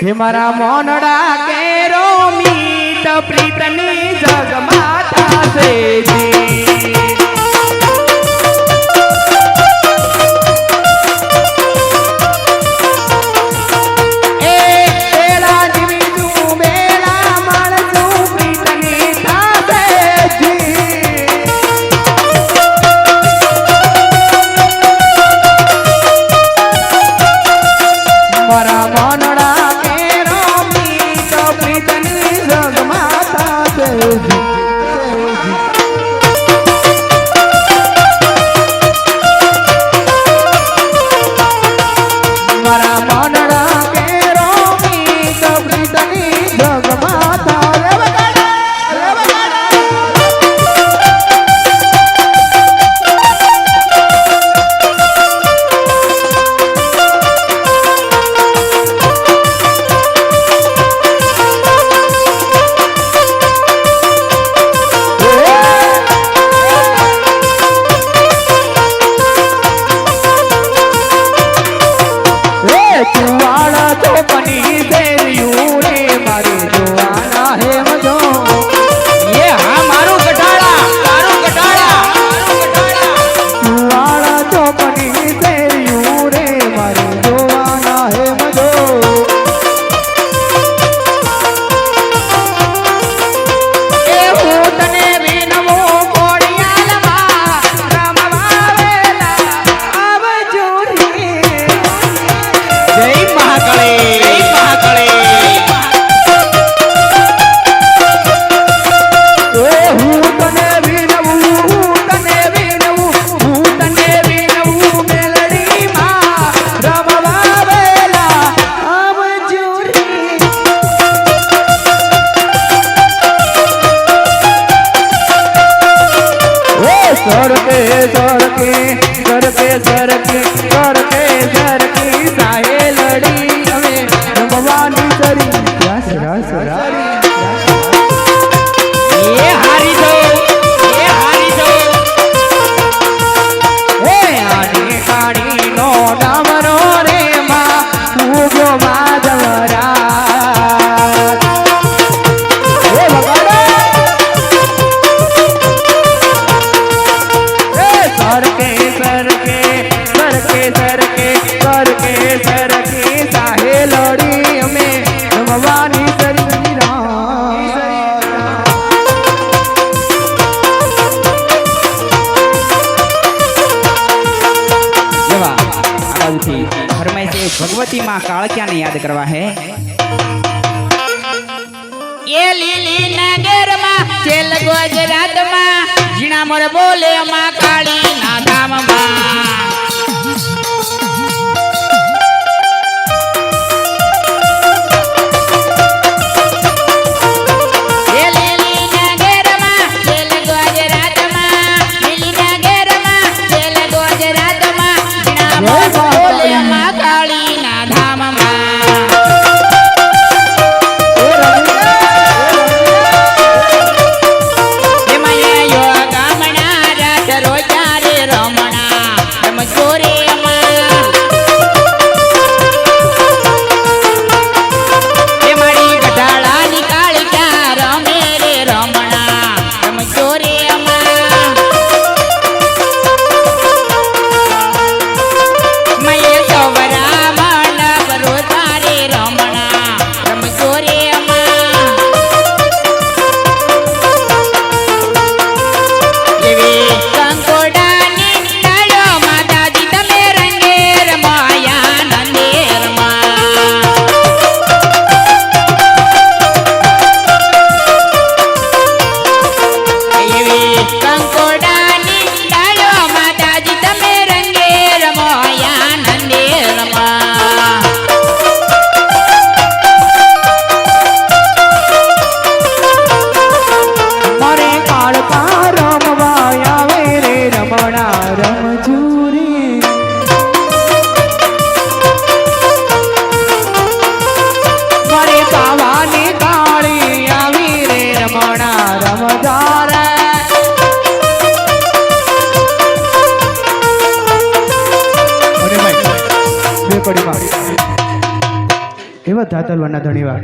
હે મારા મોનડા કેરો મીત પ્રીતની જગમાતા છે ಮಕ್ಕಳೇ ભગવતી માં કાળક્યાને યાદ કરવા હે? એ લીલી નગરમાં જેલ ગુજરાતમાં જીણા મોર બોલે માં કાળી ના ધામમાં ધાતલવાના ધણીવા.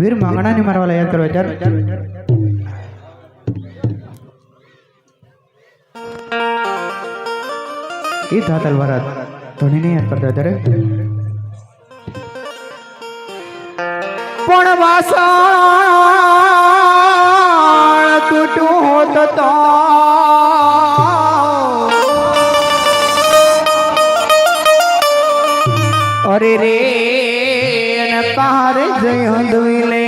વીર માંગણાની મારવાલા યાદ કરવા ત્યારે એ ધાતલ વરાત ધણીને યાદ કરતા ત્યારે પણ વાસણ તૂટું હોત તો. અરે રે. નકાર જય હંદવિલે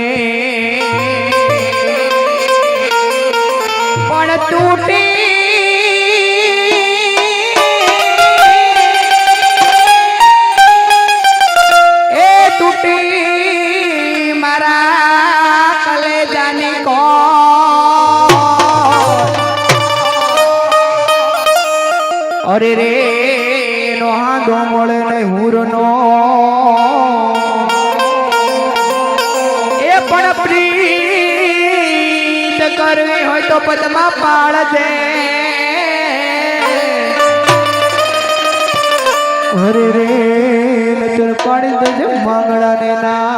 પણ તૂટી. અરે રે નો હાંધો મળે હું હુરનો પદમાં પાળજે. અરે રે નજર પાડી દેજે માંગડાને ના.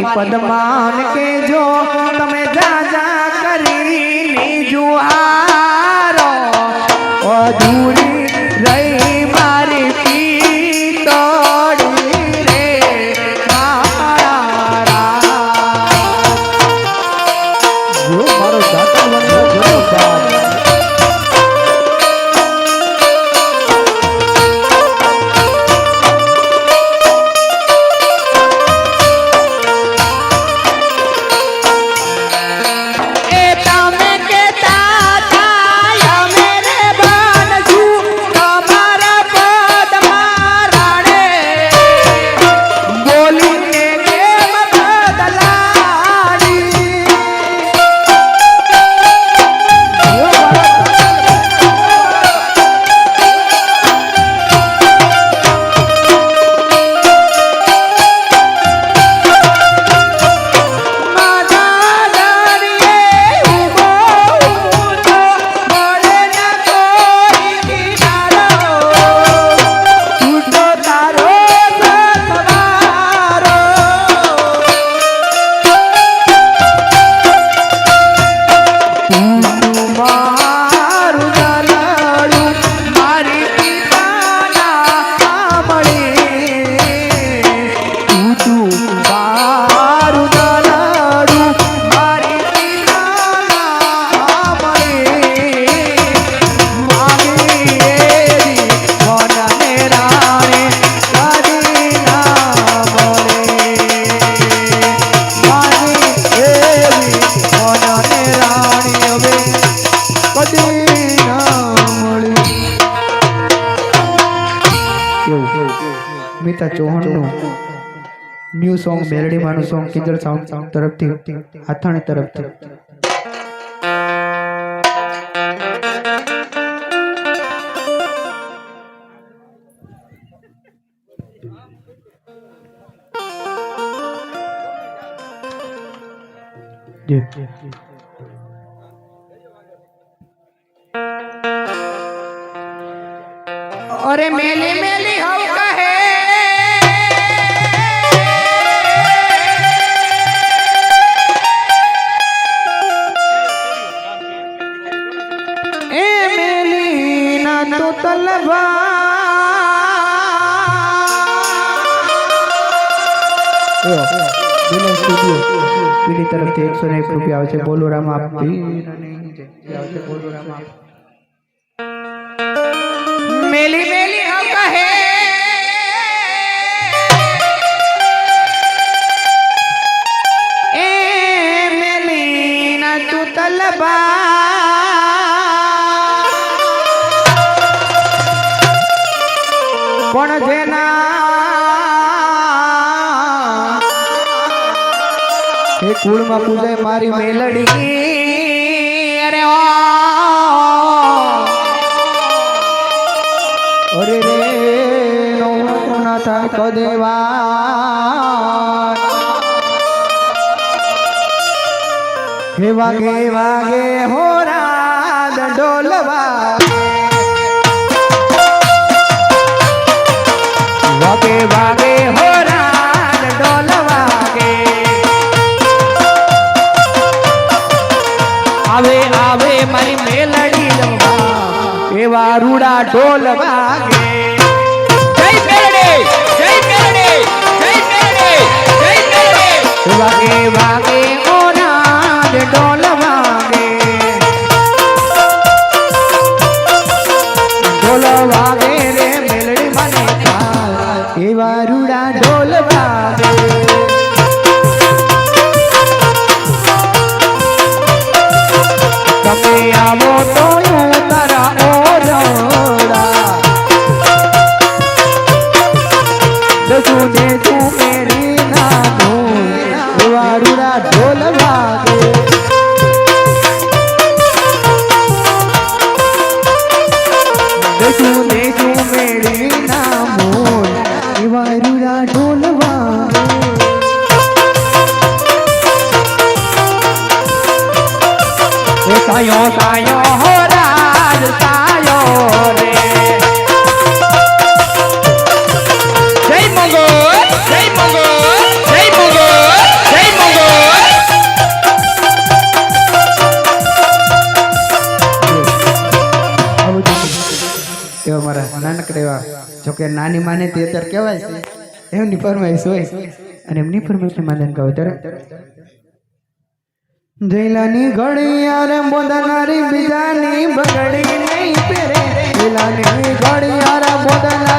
મારી પદમાન કે મિતા ચૌહાણનું ન્યૂ સોંગ મેલડીમાંનું સોંગ કિજલ સાઉન્ડ તરફથી હાથાણી તરફથી. જી અરે મેલી મેલી હવ કહે એ મેલી ના તો તલવા પીડી તરફથી એકસો ને એક રૂપિયા આવશે બોલો રામ આપ આવશે બોલો રામ આપ મેલી તલબા પણ જેના એ કુળમાં પૂજે મારી મેલડી અરે અરે રે નોના કદેવા वागे वागे हो रहा डोलवा। वागे वागे हो रहा डोलवा के आवे आवे मारी मेलड़ी लंबा ए वारुड़ा डोलवा के जय मेलड़ी। वागे वागे એવા મારા નાનકડા એવા જોકે નાની માને તે અત્યારે કહેવાય છે. એમની ફરમાઈશ હોય. અને એમની ફરમાઈશ માનન કહો ત્યારે જૈલાની ઘડિયાળ બોદનારી બીજાની બગડી નહીં પેરે જૈલાની ઘડિયાળ બોદનારી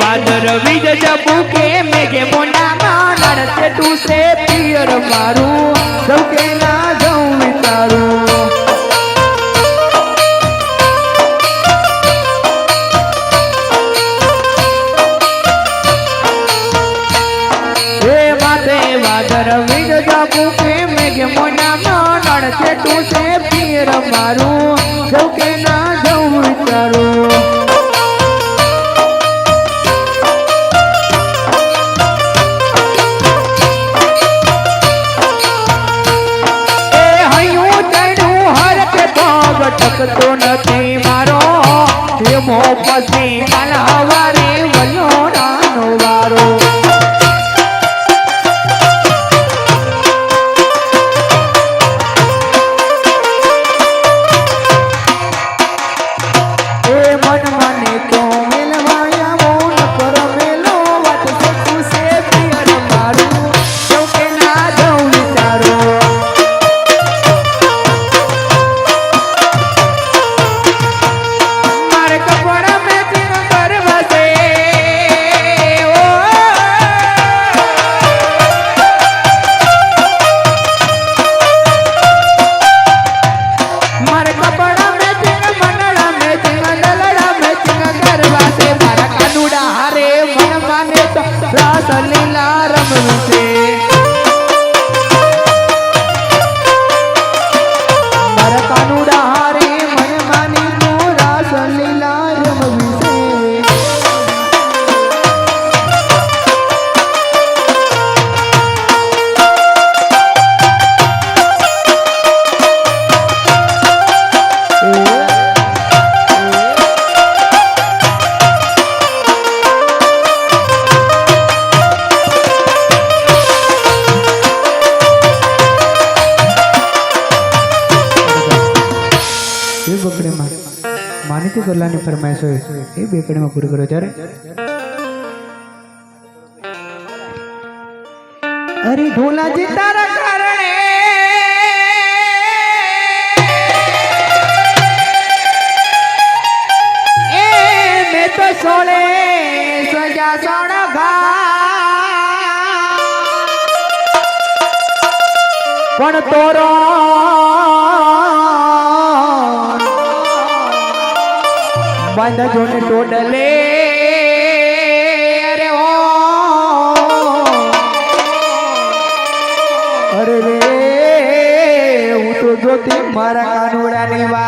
વાદર વિજ જબુ કે મેઘે મોનામાં તું ટૂસે પિયર મારું. ટકતો નથી મારો. એમો પછી હોય એ બે કડીમાં પૂરી કરો ત્યારે. અરે ઢોલાજી તારા કારણે એ મેં તો સોળે સજા સણઘા પણ તોરો બાંધા જોને ટોડલે અરે ઓ અરે રે હું તો જોતી મારા કાનુડાની વાત